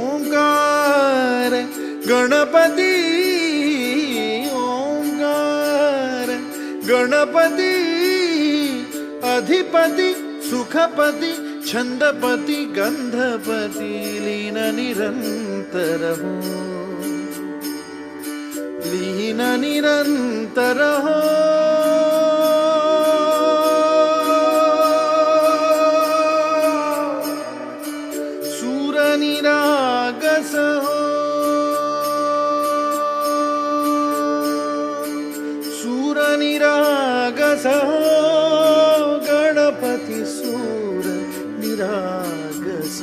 ഓംകാര ഗണപതി ഓംകാര ഗണപതി അധിപതി സുഖപതി छन्दपति गन्धपति लीननिरन्तरः लीननिरन्तरः निरागसूर निरागस गणपति सूर निरागस